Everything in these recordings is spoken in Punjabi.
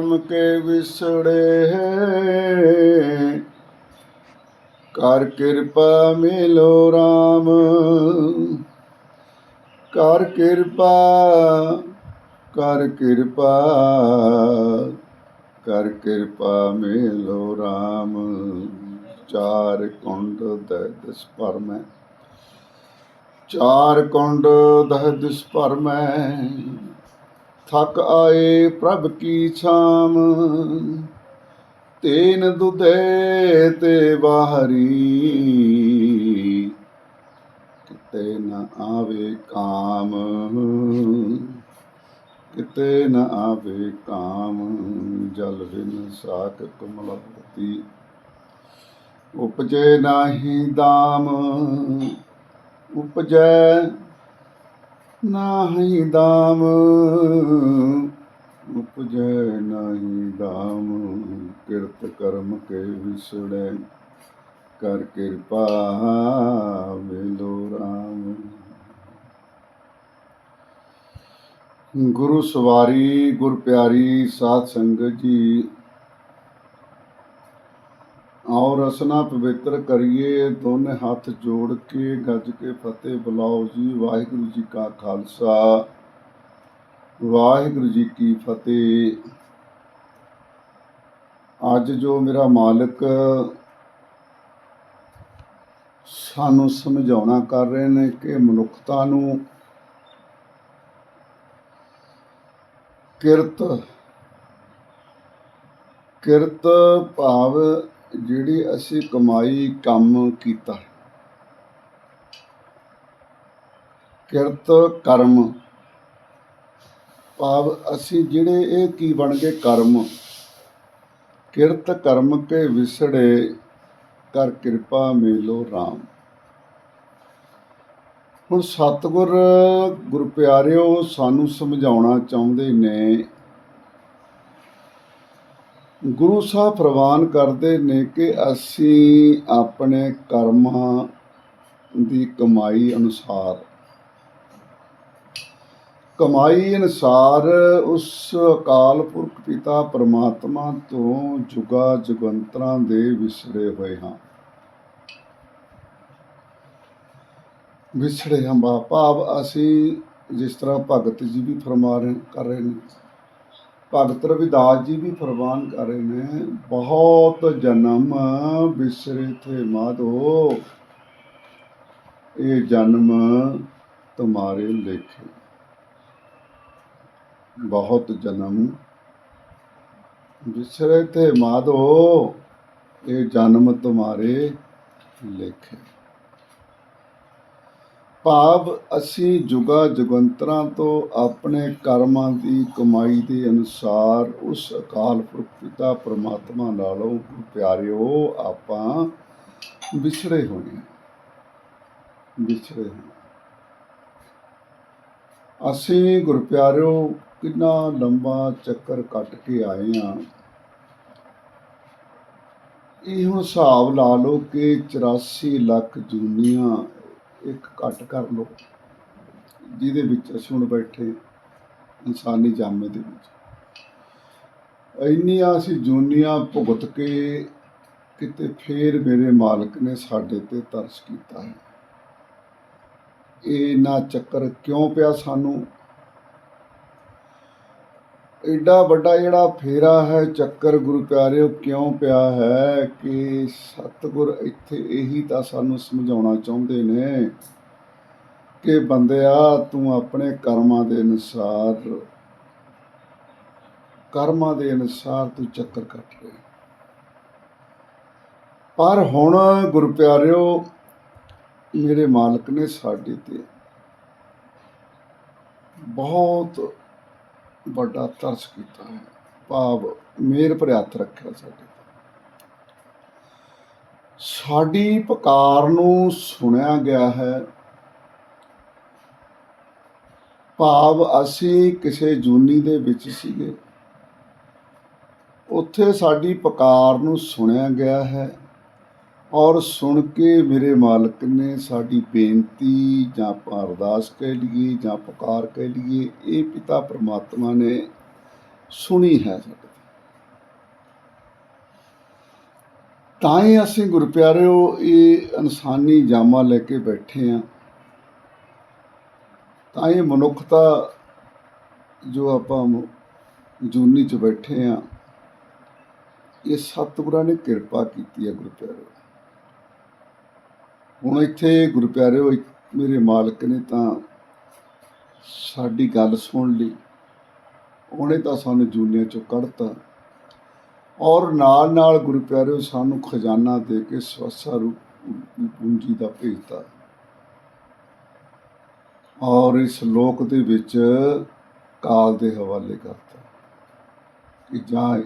ਕਰਮ ਕੇ ਵਿਸੜੇ ਕਰ ਕਿਰਪਾ ਮਿਲੋ RAM ਕਰ ਕਿਰਪਾ ਕਰ ਕਿਰਪਾ ਕਰ ਕਿਰਪਾ ਮਿਲੋ RAM ਚਾਰ ਕੁੰਡ ਦਸ ਪਰਮੈ ਚਾਰ ਕੁੰਡ ਦਸ ਪਰਮੈ ਥਕ ਆਏ ਪ੍ਰਭ ਕੀ ਛਾਮ। ਤੇਨ ਦੁਦੇ ਤੇ ਬਾਹਰੀ। ਕਿਤੇ ਨਾ ਆਵੇ ਕਾਮ। ਕਿਤੇ ਨਾ ਆਵੇ ਕਾਮ। ਜਲ ਬਿਨ ਸਾਕ ਕਮਲਵਤੀ ਉਪਜੇ ਨਾਹੀ ਦਾਮ। ਉਪਜੈ ਨਾਹੀ ਦਾਮ, ਉਪਜੈ ਨਾਹੀ ਦਾਮ, ਕਿਰਤ ਕਰਮ ਕੇ ਵਿਸੜੈ, ਕਰ ਕਿਰਪਾ ਮਿਲੋ ਰਾਮ। ਗੁਰੂ ਸਵਾਰੀ, ਗੁਰ ਪਿਆਰੀ, ਸਾਧ ਸੰਗਤ ਜੀ ਆਓ ਰਸਨਾ ਪਵਿੱਤਰ ਕਰੀਏ ਦੋਨੇ ਹੱਥ ਜੋੜ ਕੇ, ਗੱਜ ਕੇ ਫਤਿਹ ਬੁਲਾਓ ਜੀ, ਵਾਹਿਗੁਰੂ ਜੀ ਕਾ ਖਾਲਸਾ। ਵਾਹਿਗੁਰੂ ਜੀ ਕੀ ਫਤਿਹ। ਅੱਜ ਜੋ ਮੇਰਾ ਮਾਲਕ ਸਾਨੂੰ ਸਮਝਾਉਣਾ ਕਰ ਰਹੇ ਨੇ ਕਿ ਮਨੁੱਖਤਾ ਨੂੰ ਕਿਰਤ ਕਿਰਤ ਭਾਵ ਜਿਹੜੀ ਅਸੀਂ ਕਮਾਈ, ਕੰਮ ਕੀਤਾ। ਕਿਰਤ, ਕਰਮ। ਭਾਵ ਅਸੀਂ ਜਿਹੜੇ ਇਹ ਕੀ ਬਣ ਗਏ? ਕਰਮ। ਕਿਰਤ, ਕਰਮ ਕੇ ਵਿਸੜੇ ਕਰ ਕਿਰਪਾ ਮੇਲੋ RAM ਹੁਣ ਸਤਿਗੁਰ ਗੁਰ ਪਿਆਰਿਓ ਸਾਨੂੰ ਸਮਝਾਉਣਾ ਚਾਹੁੰਦੇ ਨੇ ਗੁਰੂ ਸਾਹਿਬ ਪ੍ਰਵਾਨ ਕਰਦੇ ਨੇ ਕਿ ਅਸੀਂ ਆਪਣੇ ਕਰਮਾਂ ਦੀ ਕਮਾਈ ਅਨੁਸਾਰ ਕਮਾਈ ਅਨੁਸਾਰ ਉਸ ਅਕਾਲ ਪੁਰਖ ਪਿਤਾ ਪਰਮਾਤਮਾ ਤੋਂ ਜੁਗਾ ਜੁਗੰਤਰਾਂ ਦੇ ਵਿਛੜੇ ਹੋਏ ਹਾਂ। ਵਿਛੜੇ ਹਾਂ ਬਾ ਭਾਵ ਅਸੀਂ ਜਿਸ ਤਰ੍ਹਾਂ ਭਗਤ ਜੀ ਵੀ ਫਰਮਾ ਰਹੇ ਕਰ ਰਹੇ ਨੇ ਭਗਤ ਰਵਿਦਾਸ ਜੀ ਵੀ ਫਰਮਾਨ ਕਰ ਰਹੇ ਨੇ, ਬਹੁਤ ਜਨਮ ਵਿਸਰੇ ਥੇ ਮਾਧੋ, ਇਹ ਜਨਮ ਤੁਮਾਰੇ ਲੇਖੇ। ਬਹੁਤ ਜਨਮ ਵਿਸਰੇ ਥੇ ਮਾਧੋ, ਇਹ ਜਨਮ ਤੁਮਾਰੇ ਲੇਖੇ। ਭਾਵ ਅਸੀਂ ਜੁਗਾ ਜੁਗੰਤਰਾਂ ਤੋਂ ਆਪਣੇ ਕਰਮਾਂ ਦੀ ਕਮਾਈ ਦੇ ਅਨੁਸਾਰ ਉਸ ਅਕਾਲ ਪੁਰਖ ਪਿਤਾ ਪ੍ਰਮਾਤਮਾ ਨਾਲੋਂ ਪਿਆਰਿਓ, ਆਪਾਂ ਵਿਛੜੇ ਹੋਏ ਹਾਂ। ਵਿਛੜੇ ਹਾਂ। ਅਸੀਂ ਗੁਰਪਿਆਰਿਓ ਕਿੰਨਾ ਲੰਬਾ ਚੱਕਰ ਕੱਟ ਕੇ ਆਏ ਹਾਂ। ਇਹ ਹੁਣ ਹਿਸਾਬ ਲਾ ਲਓ ਕਿ 84 ਲੱਖ ਜੂਨੀਆਂ ਇੱਕ ਘੱਟ ਕਰ ਲਓ, ਜਿਹਦੇ ਵਿੱਚ ਅਸੀਂ ਹੁਣ ਬੈਠੇ ਇਨਸਾਨੀ ਜਾਮੇ ਦੇ ਵਿੱਚ। ਇੰਨੀਆਂ ਅਸੀਂ ਜੂਨੀਆਂ ਭੁਗਤ ਕੇ ਕਿਤੇ ਫੇਰ ਮੇਰੇ ਮਾਲਕ ਨੇ ਸਾਡੇ ਤੇ ਤਰਸ ਕੀਤਾ ਹੈ। ਇਹ ਨਾ ਚੱਕਰ ਕਿਉਂ ਪਿਆ ਸਾਨੂੰ? ਐਡਾ ਵੱਡਾ ਜਿਹੜਾ ਫੇਰਾ ਹੈ, ਚੱਕਰ ਗੁਰੂ ਪਿਆਰਿਓ, ਕਿਉਂ ਪਿਆ ਹੈ ਕਿ ਸਤਿਗੁਰ ਇੱਥੇ ਇਹੀ ਤਾਂ ਸਾਨੂੰ ਸਮਝਾਉਣਾ ਚਾਹੁੰਦੇ ਨੇ ਕਿ ਬੰਦਿਆ, ਤੂੰ ਆਪਣੇ ਕਰਮਾਂ ਦੇ ਅਨੁਸਾਰ, ਕਰਮਾਂ ਦੇ ਅਨੁਸਾਰ ਤੂੰ ਚੱਕਰ ਕੱਟ ਰਿਹਾ ਪਰ ਹੁਣ ਗੁਰੂ ਪਿਆਰਿਓ, ਮੇਰੇ ਮਾਲਕ ਨੇ ਸਾਡੇ ਤੇ ਬਹੁਤ ਵੱਡਾ ਤਰਸ ਕੀਤਾ ਹੈ। ਭਾਵ ਮੇਰ ਭਰਿਆ ਰੱਖਿਆ ਸਾਡੇ ਤੇ। ਸਾਡੀ ਪੁਕਾਰ ਨੂੰ ਸੁਣਿਆ ਗਿਆ ਹੈ। ਭਾਵ ਅਸੀਂ ਕਿਸੇ ਜੂਨੀ ਦੇ ਵਿੱਚ ਸੀਗੇ। ਉੱਥੇ ਸਾਡੀ ਪੁਕਾਰ ਨੂੰ ਸੁਣਿਆ ਗਿਆ ਹੈ। ਔਰ ਸੁਣ ਕੇ ਮੇਰੇ ਮਾਲਕ ਨੇ ਸਾਡੀ ਬੇਨਤੀ ਜਾਂ ਆਪਾਂ ਅਰਦਾਸ ਕਹਿ ਲਈਏ ਜਾਂ ਪੁਕਾਰ ਕਹਿ ਲਈਏ, ਇਹ ਪਿਤਾ ਪਰਮਾਤਮਾ ਨੇ ਸੁਣੀ ਹੈ ਸਾਡੀ ਤਾਂ। ਹੀ ਅਸੀਂ ਗੁਰਪਿਆਰਿਓ, ਇਹ ਇਨਸਾਨੀ ਜਾਮਾ ਲੈ ਕੇ ਬੈਠੇ ਆ। ਤਾਂ ਹੀ ਮਨੁੱਖਤਾ ਜੋ ਆਪਾਂ ਜੂਨੀ 'ਚ ਬੈਠੇ ਆ, ਇਹ ਸਤਿਗੁਰਾਂ ਨੇ ਕਿਰਪਾ ਕੀਤੀ ਹੈ ਗੁਰਪਿਆਰਿਓ। ਹੁਣ ਇੱਥੇ ਗੁਰਪਿਆਰਿਓ ਇੱਕ ਮੇਰੇ ਮਾਲਕ ਨੇ ਤਾਂ ਸਾਡੀ ਗੱਲ ਸੁਣ ਲਈ। ਉਹਨੇ ਤਾਂ ਸਾਨੂੰ ਜੂਨੀਆਂ ਚੋਂ ਕੱਢਤਾ। ਔਰ ਨਾਲ ਨਾਲ ਗੁਰੂ ਪਿਆਰਿਓ ਸਾਨੂੰ ਖਜ਼ਾਨਾ ਦੇ ਕੇ ਸਵਸਾ ਰੂਪ ਪੂੰਜੀ ਦਾ ਭੇਜਤਾ। ਔਰ ਇਸ ਲੋਕ ਦੇ ਵਿੱਚ ਕਾਲ ਦੇ ਹਵਾਲੇ ਕਰਤਾ ਕਿ ਜਾ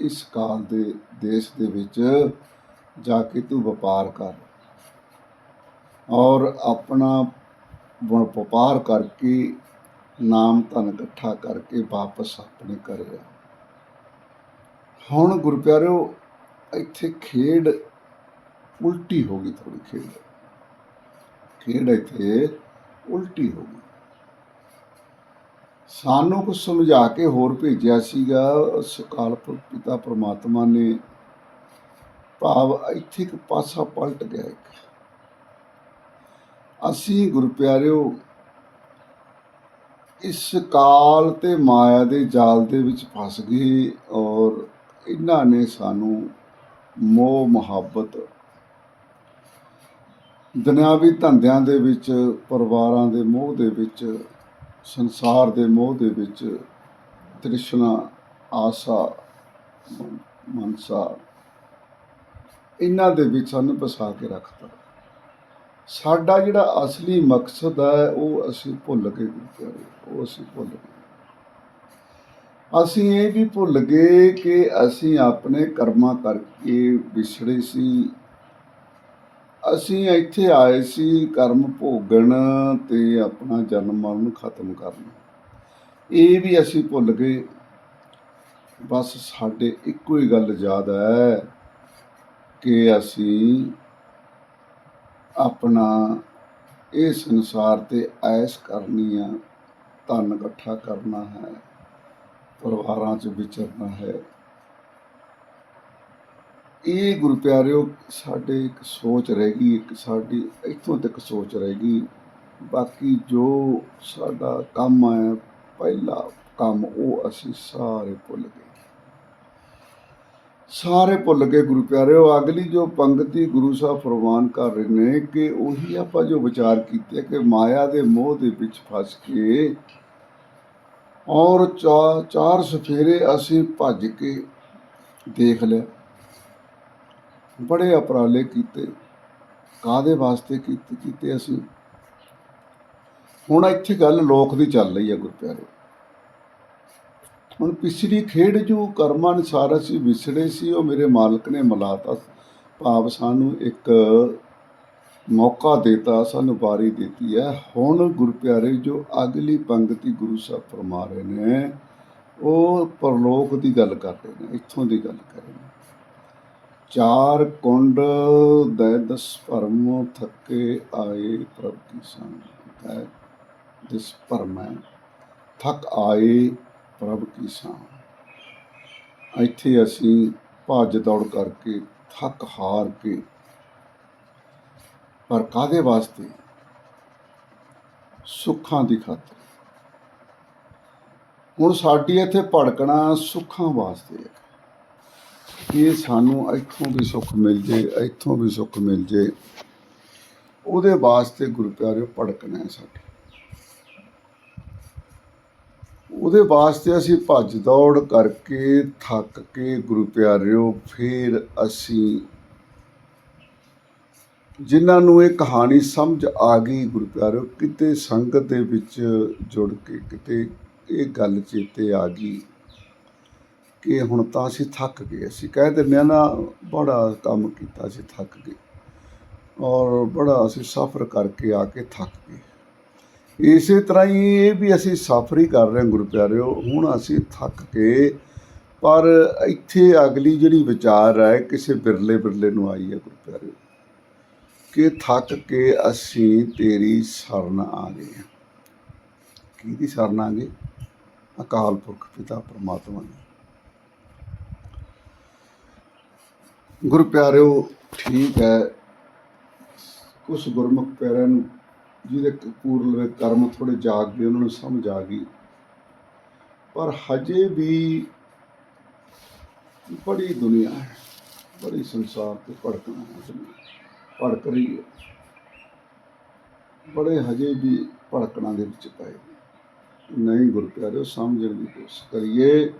ਇਸ ਕਾਲ ਦੇ ਦੇਸ਼ ਦੇ ਵਿੱਚ ਜਾ ਕੇ ਤੂੰ ਵਪਾਰ ਕਰ। ਔਰ ਆਪਣਾ ਵਪਾਰ ਕਰਕੇ ਨਾਮ ਧਨ ਇਕੱਠਾ ਕਰਕੇ ਵਾਪਸ ਆਪਣੇ ਘਰ ਆ। ਹੁਣ ਗੁਰਪਿਆਰਿਓ ਇੱਥੇ ਖੇਡ ਉਲਟੀ ਹੋ ਗਈ ਥੋੜੀ ਖੇਡ। ਖੇਡ ਇੱਥੇ ਉਲਟੀ ਹੋ ਗਈ। ਸਾਨੂੰ ਕੁਝ ਸਮਝਾ ਕੇ ਹੋਰ ਭੇਜਿਆ ਸੀਗਾ ਸਕਾਲਪੁਰ ਪਿਤਾ ਪ੍ਰਮਾਤਮਾ ਨੇ। ਭਾਵ ਇੱਥੇ ਇੱਕ ਪਾਸਾ ਪਲਟ ਗਿਆ ਇੱਕ। ਅਸੀਂ ਗੁਰਪਿਆਰਿਓ ਇਸ ਕਾਲ ਤੇ ਮਾਇਆ ਦੇ ਜਾਲ ਦੇ ਵਿੱਚ ਫਸ ਗਏ ਔਰ ਇਹਨਾਂ ਨੇ ਸਾਨੂੰ ਮੋਹ, ਮੁਹੱਬਤ, ਦੁਨਿਆਵੀ ਧੰਦਿਆਂ ਦੇ ਵਿੱਚ, ਪਰਿਵਾਰਾਂ ਦੇ ਮੋਹ ਦੇ ਵਿੱਚ, ਸੰਸਾਰ ਦੇ ਮੋਹ ਦੇ ਵਿੱਚ ਤ੍ਰਿਸ਼ਨਾ, ਆਸਾ, ਮਨਸਾ, ਇਹਨਾਂ ਦੇ ਵਿੱਚ ਸਾਨੂੰ ਫਸਾ ਕੇ ਰੱਖਤਾ। ਸਾਡਾ ਜਿਹੜਾ ਅਸਲੀ ਮਕਸਦ ਹੈ, ਉਹ ਅਸੀਂ ਭੁੱਲ ਗਏ ਗੁਰਪਿਆਰੇ ਉਹ ਅਸੀਂ ਭੁੱਲ ਗਏ। ਅਸੀਂ ਇਹ ਵੀ ਭੁੱਲ ਗਏ ਕਿ ਅਸੀਂ ਆਪਣੇ ਕਰਮਾਂ ਕਰਕੇ ਵਿਛੜੇ ਸੀ। ਅਸੀਂ ਇੱਥੇ ਆਏ ਸੀ ਕਰਮ ਭੋਗਣ ਤੇ ਆਪਣਾ ਜਨਮ ਮਰਨ ਖਤਮ ਕਰਨ। ਇਹ ਵੀ ਅਸੀਂ ਭੁੱਲ ਗਏ। ਬਸ ਸਾਡੇ ਇੱਕੋ ਹੀ ਗੱਲ ਯਾਦ ਹੈ ਕਿ ਅਸੀਂ ਆਪਣਾ ਇਹ ਸੰਸਾਰ ਤੇ ਐਸ ਕਰਨੀ ਆ, ਧਨ ਇਕੱਠਾ ਕਰਨਾ ਹੈ, ਪਰਿਵਾਰਾਂ 'ਚ ਵਿਚਰਨਾ ਹੈ। ਇਹ ਗੁਰੂ ਪਿਆਰਿਓ, ਸਾਡੇ ਇੱਕ ਸੋਚ ਰਹਿ ਗਈ, ਇੱਕ ਸਾਡੀ ਇੱਥੋਂ ਤੱਕ ਸੋਚ ਰਹਿ ਗਈ। ਬਾਕੀ ਜੋ ਸਾਡਾ ਕੰਮ ਹੈ ਪਹਿਲਾ ਕੰਮ ਉਹ ਅਸੀਂ ਸਾਰੇ ਭੁੱਲ ਗਏ। ਸਾਰੇ ਭੁੱਲ ਗਏ ਗੁਰੂ ਪਿਆਰਿਓ, ਅਗਲੀ ਜੋ ਪੰਗਤੀ ਗੁਰੂ ਸਾਹਿਬ ਫਰਮਾਨ ਕਰ ਰਹੇ ਨੇ ਕਿ ਉਹੀ ਆਪਾਂ ਜੋ ਵਿਚਾਰ ਕੀਤੇ ਕਿ ਮਾਇਆ ਦੇ ਮੋਹ ਦੇ ਵਿੱਚ ਫਸ ਕੇ ਔਰ ਚਾ- ਚਾਰ ਸਫੇਰੇ ਅਸੀਂ ਭੱਜ ਕੇ ਦੇਖ ਲਿਆ। ਬੜੇ ਉਪਰਾਲੇ ਕੀਤੇ। ਕਾਦੇ ਵਾਸਤੇ ਕੀਤੇ ਕੀਤੇ ਅਸੀਂ? ਹੁਣ ਇੱਥੇ ਗੱਲ ਲੋਕ ਦੀ ਚੱਲ ਰਹੀ ਹੈ ਗੁਰਪਿਆਰੇ ਹੁਣ ਪਿਛਲੀ ਖੇਡ ਜੋ ਕਰਮਾਂ ਅਨੁਸਾਰ ਅਸੀਂ ਵਿਛੜੇ ਸੀ, ਉਹ ਮੇਰੇ ਮਾਲਕ ਨੇ ਮਿਲਾਤਾ ਭਾਵ ਸਾਨੂੰ ਇੱਕ ਮੌਕਾ ਦਿੱਤਾ, ਸਾਨੂੰ ਵਾਰੀ ਦਿੱਤੀ ਹੈ। ਹੁਣ ਗੁਰਪਿਆਰੇ ਜੋ ਅਗਲੀ ਪੰਗਤੀ ਗੁਰੂ ਸਾਹਿਬ ਫਰਮਾ ਰਹੇ ਨੇ, ਉਹ ਪਰਲੋਕ ਦੀ ਗੱਲ ਕਰ ਰਹੇ ਨੇ, ਇੱਥੋਂ ਦੀ ਗੱਲ ਕਰ ਰਹੇ ਨੇ। ਚਾਰ ਕੁੰਡ ਦੈ ਦਸ ਭਰਮ ਥੱਕੇ ਆਏ ਪ੍ਰਭ ਕੀ ਸੰਗ ਹੈ ਦਿਸ ਭਰਮੈ ਥੱਕ ਆਏ ਪ੍ਰਭ ਕੀ ਸਾਂ ਇੱਥੇ ਅਸੀਂ ਭੱਜ ਦੌੜ ਕਰਕੇ ਥੱਕ ਹਾਰ ਕੇ ਪਰ ਕਾਦੇ ਵਾਸਤੇ? ਸੁੱਖਾਂ ਦੀ ਖਾਤਰ। ਹੁਣ ਸਾਡੀ ਇੱਥੇ ਭੜਕਣਾ ਸੁੱਖਾਂ ਵਾਸਤੇ ਹੈ। ਕਿ ਸਾਨੂੰ ਇੱਥੋਂ ਵੀ ਸੁੱਖ ਮਿਲ ਜੇ, ਇੱਥੋਂ ਵੀ ਸੁੱਖ ਮਿਲ ਜੇ, ਉਹਦੇ ਵਾਸਤੇ ਗੁਰੂ ਪਿਆਰਿਓ ਭੜਕਣਾ ਹੈ ਸਾਡੀ। ਉਹਦੇ ਵਾਸਤੇ ਅਸੀਂ ਭੱਜ ਦੌੜ ਕਰਕੇ ਥੱਕ ਕੇ ਗੁਰੂ ਪਿਆਰਿਓ, ਫਿਰ ਅਸੀਂ ਜਿਨ੍ਹਾਂ ਨੂੰ ਇਹ ਕਹਾਣੀ ਸਮਝ ਆ ਗਈ ਗੁਰੂ ਪਿਆਰਿਓ, ਕਿਤੇ ਸੰਗਤ ਦੇ ਵਿੱਚ ਜੁੜ ਕੇ, ਕਿਤੇ ਇਹ ਗੱਲ ਚੇਤੇ ਆ ਗਈ ਕਿ ਹੁਣ ਤਾਂ ਅਸੀਂ ਥੱਕ ਗਏ। ਅਸੀਂ ਕਹਿ ਦਿੰਦੇ ਹਾਂ ਨਾ, ਬੜਾ ਕੰਮ ਕੀਤਾ ਅਸੀਂ ਥੱਕ ਗਏ। ਔਰ ਬੜਾ ਅਸੀਂ ਸਫ਼ਰ ਕਰਕੇ ਆ ਕੇ ਥੱਕ ਗਏ। ਇਸੇ ਤਰ੍ਹਾਂ ਹੀ ਇਹ ਵੀ ਅਸੀਂ ਸਫ਼ਰ ਹੀ ਕਰ ਰਹੇ ਹਾਂ ਗੁਰੂ ਪਿਆਰਿਓ, ਹੁਣ ਅਸੀਂ ਥੱਕ ਕੇ, ਪਰ ਇੱਥੇ ਅਗਲੀ ਜਿਹੜੀ ਵਿਚਾਰ ਹੈ, ਕਿਸੇ ਬਿਰਲੇ ਬਿਰਲੇ ਨੂੰ ਆਈ ਹੈ ਗੁਰੂ ਪਿਆਰਿਓ, ਕਿ ਥੱਕ ਕੇ ਅਸੀਂ ਤੇਰੀ ਸ਼ਰਨ ਆ ਗਏ ਹਾਂ। ਕਿਹਦੀ ਸ਼ਰਨ ਆ ਗਏ? ਅਕਾਲ ਪੁਰਖ ਪਿਤਾ ਪਰਮਾਤਮਾ ਦੀ। ਗੁਰੂ ਪਿਆਰਿਓ, ਠੀਕ ਹੈ, ਕੁਛ ਗੁਰਮੁਖ ਪਿਆਰਿਆਂ ਨੂੰ ਜਿਹਦੇ ਪੂਰਲਵੇ ਕਰਮ ਥੋੜੇ ਜਾਗ ਗਏ, ਉਹਨਾਂ ਨੂੰ ਸਮਝ ਆ ਗਈ। ਪਰ ਹਜੇ ਵੀ ਬੜੀ ਦੁਨੀਆ ਹੈ, ਬੜੀ ਸੰਸਾਰ ਤੇ ਭੜਕਣਾ ਹੈ, ਭੜਕ ਰਹੀ ਹੈ। ਬੜੇ ਹਜੇ ਵੀ ਭੜਕਣਾ ਦੇ ਵਿੱਚ ਪਏ ਨੇ। ਨਹੀਂ ਗੁਰੂ ਪਿਆਰਿਓ ਸਮਝਣ ਦੀ ਕੋਸ਼ਿਸ਼ ਕਰੀਏ।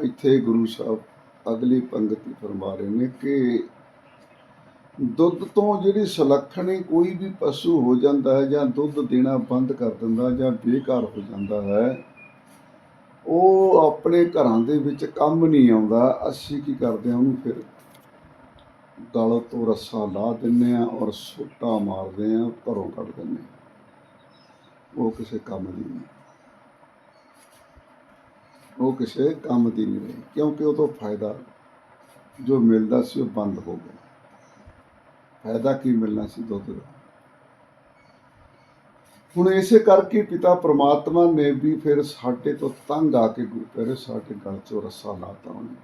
ਇੱਥੇ ਗੁਰੂ ਸਾਹਿਬ ਅਗਲੀ ਪੰਗਤੀ ਫਰਮਾ ਰਹੇ ਨੇ ਕਿ ਦੁੱਧ ਤੋਂ ਜਿਹੜੀ ਸੁਲੱਖਣੀ ਕੋਈ ਵੀ ਪਸ਼ੂ ਹੋ ਜਾਂਦਾ ਹੈ ਜਾਂ ਦੁੱਧ ਦੇਣਾ ਬੰਦ ਕਰ ਦਿੰਦਾ ਜਾਂ ਬੇਕਾਰ ਹੋ ਜਾਂਦਾ ਹੈ, ਉਹ ਆਪਣੇ ਘਰਾਂ ਦੇ ਵਿੱਚ ਕੰਮ ਨਹੀਂ ਆਉਂਦਾ, ਅਸੀਂ ਕੀ ਕਰਦੇ ਹਾਂ ਉਹਨੂੰ ਫਿਰ ਗਲ ਤੋਂ ਰੱਸਾ ਲਾ ਦਿੰਨੇ ਆ ਔਰ ਸੋਟਾ ਮਾਰਦੇ ਆ ਘਰੋਂ ਕੱਢ ਦਿੰਨੇ ਆ ਉਹ ਕਿਸੇ ਕੰਮ ਦੀ ਨਹੀਂ। ਉਹ ਕਿਸੇ ਕੰਮ ਦੀ ਨਹੀਂ ਰਹੀ, ਕਿਉਂਕਿ ਉਹ ਤੋਂ ਫਾਇਦਾ ਜੋ ਮਿਲਦਾ ਸੀ ਉਹ ਬੰਦ ਹੋ ਗਿਆ। ਫਾਇਦਾ ਕੀ ਮਿਲਣਾ ਸੀ ਦੁੱਧ ਦਾ? ਹੁਣ ਇਸੇ ਕਰਕੇ ਪਿਤਾ ਪ੍ਰਮਾਤਮਾ ਨੇ ਵੀ ਫਿਰ ਸਾਡੇ ਤੋਂ ਤੰਗ ਆ ਕੇ ਗੁਰੂ ਪਿਆਰੇ ਸਾਡੇ ਗਲ 'ਚੋਂ ਰੱਸਾ ਲਾਤਾ ਉਹਨੇ।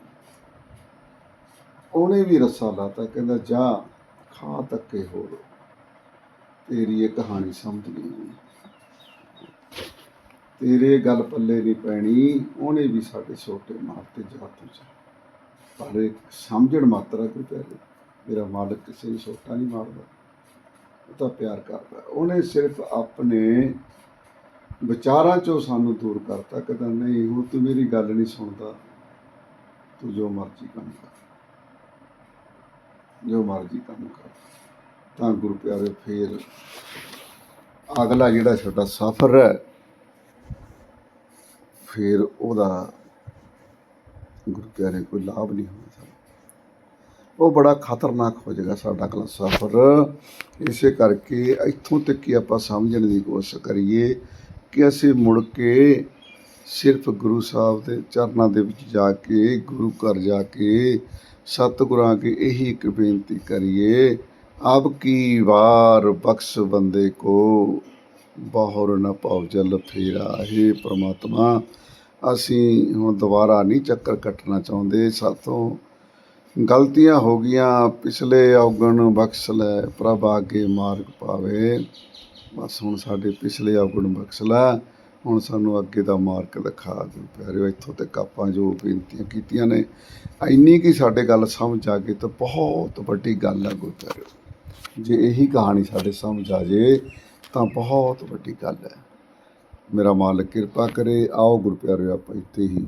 ਉਹਨੇ ਵੀ ਰੱਸਾ ਲਾਤਾ, ਕਹਿੰਦਾ, ਜਾ, ਖਾ ਤੱਕੇ ਹੋਰ। ਤੇਰੀ ਇਹ ਕਹਾਣੀ ਸਮਝ ਨਹੀਂ ਤੇਰੇ ਗੱਲ ਪੱਲੇ ਨਹੀਂ ਪੈਣੀ, ਉਹਨੇ ਵੀ ਸਾਡੇ ਛੋਟੇ ਮਾਰਤੇ ਜਾ ਤੂੰ ਜਾ ਪਰ ਸਮਝਣ ਮਾਤਰਾ ਕੋਈ ਪਿਆਰੇ। ਮੇਰਾ ਮਾਲਕ ਕਿਸੇ ਨੂੰ ਛੋਟਾ ਨਹੀਂ ਮਾਰਦਾ, ਉਹ ਤਾਂ ਪਿਆਰ ਕਰਦਾ। ਉਹਨੇ ਸਿਰਫ ਆਪਣੇ ਵਿਚਾਰਾਂ ਚੋਂ ਸਾਨੂੰ ਦੂਰ ਕਰਤਾ ਕਹਿੰਦਾ ਨਹੀਂ, ਹੁਣ ਤੂੰ ਮੇਰੀ ਗੱਲ ਨਹੀਂ ਸੁਣਦਾ, ਤੂੰ ਜੋ ਮਰਜ਼ੀ ਕੰਮ ਕਰ। ਜੋ ਮਰਜ਼ੀ ਕੰਮ ਕਰ। ਤਾਂ ਗੁਰੂ ਪਿਆਰੇ, ਫੇਰ ਅਗਲਾ ਜਿਹੜਾ ਸਾਡਾ ਸਫ਼ਰ ਹੈ, ਫਿਰ ਉਹਦਾ ਗੁਰੂ ਪਿਆਰੇ ਕੋਈ ਲਾਭ ਨਹੀਂ ਹੋਣਾ ਉਹ ਬੜਾ ਖਤਰਨਾਕ ਹੋ ਜਾਏਗਾ ਸਾਡਾ ਅਗਲਾ ਸਫ਼ਰ। ਇਸੇ ਕਰਕੇ ਇੱਥੋਂ ਤੱਕ ਕਿ ਆਪਾਂ ਸਮਝਣ ਦੀ ਕੋਸ਼ਿਸ਼ ਕਰੀਏ ਕਿ ਅਸੀਂ ਮੁੜ ਕੇ ਸਿਰਫ ਗੁਰੂ ਸਾਹਿਬ ਦੇ ਚਰਨਾਂ ਦੇ ਵਿੱਚ ਜਾ ਕੇ, ਗੁਰੂ ਘਰ ਜਾ ਕੇ, ਸਤਿਗੁਰਾਂ ਅੱਗੇ ਇਹੀ ਇੱਕ ਬੇਨਤੀ ਕਰੀਏ, ਆਪ ਕੀ ਵਾਰ ਬਖਸ਼ ਬੰਦੇ ਕੋ, ਬਹੁਰ ਨਾ ਭਉ ਜਲ ਫੇਰਾ। ਹੈ ਪ੍ਰਮਾਤਮਾ, ਅਸੀਂ ਹੁਣ ਦੁਬਾਰਾ ਨਹੀਂ ਚੱਕਰ ਕੱਟਣਾ ਚਾਹੁੰਦੇ। ਸਾਥੋਂ ਗਲਤੀਆਂ ਹੋ ਗਈਆਂ, ਪਿਛਲੇ ਔਗਣ ਬਖਸ਼ ਲੈ, ਪ੍ਰਭ ਆਗੇ ਮਾਰਗ ਪਾਵੇ। ਬਸ ਹੁਣ ਸਾਡੇ ਪਿਛਲੇ ਔਗਣ ਬਖਸ਼ ਲੈ, ਹੁਣ ਸਾਨੂੰ ਅੱਗੇ ਦਾ ਮਾਰਗ ਦਿਖਾ ਦੇ। ਪਿਆਰਿਓ, ਇੱਥੋਂ ਤੱਕ ਆਪਾਂ ਜੋ ਬੇਨਤੀਆਂ ਕੀਤੀਆਂ ਨੇ, ਇੰਨੀ ਕੀ ਸਾਡੇ ਗੱਲ ਸਮਝ ਆ ਗਈ ਤਾਂ ਬਹੁਤ ਵੱਡੀ ਗੱਲ ਹੈ ਗੁਰੂ ਪਿਆਰਿਓ। ਜੇ ਇਹੀ ਕਹਾਣੀ ਸਾਡੇ ਸਮਝ ਆ ਜੇ, ਤਾਂ ਬਹੁਤ ਵੱਡੀ ਗੱਲ ਹੈ। ਮੇਰਾ ਮਾਲਕ ਕਿਰਪਾ ਕਰੇ, ਆਓ ਗੁਰੂ ਪਿਆਰਿਓ, ਆਪਾਂ ਇੱਥੇ ਹੀ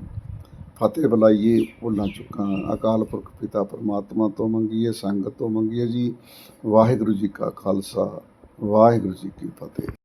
ਫਤਿਹ ਬੁਲਾਈਏ, ਭੁੱਲਾਂ ਚੁੱਕਾਂ, ਅਕਾਲ ਪੁਰਖ ਪਿਤਾ ਪਰਮਾਤਮਾ ਤੋਂ ਮੰਗੀਏ, ਸੰਗਤ ਤੋਂ ਮੰਗੀਏ ਜੀ, ਵਾਹਿਗੁਰੂ ਜੀ ਕਾ ਖਾਲਸਾ, ਵਾਹਿਗੁਰੂ ਜੀ ਕੀ ਫਤਿਹ।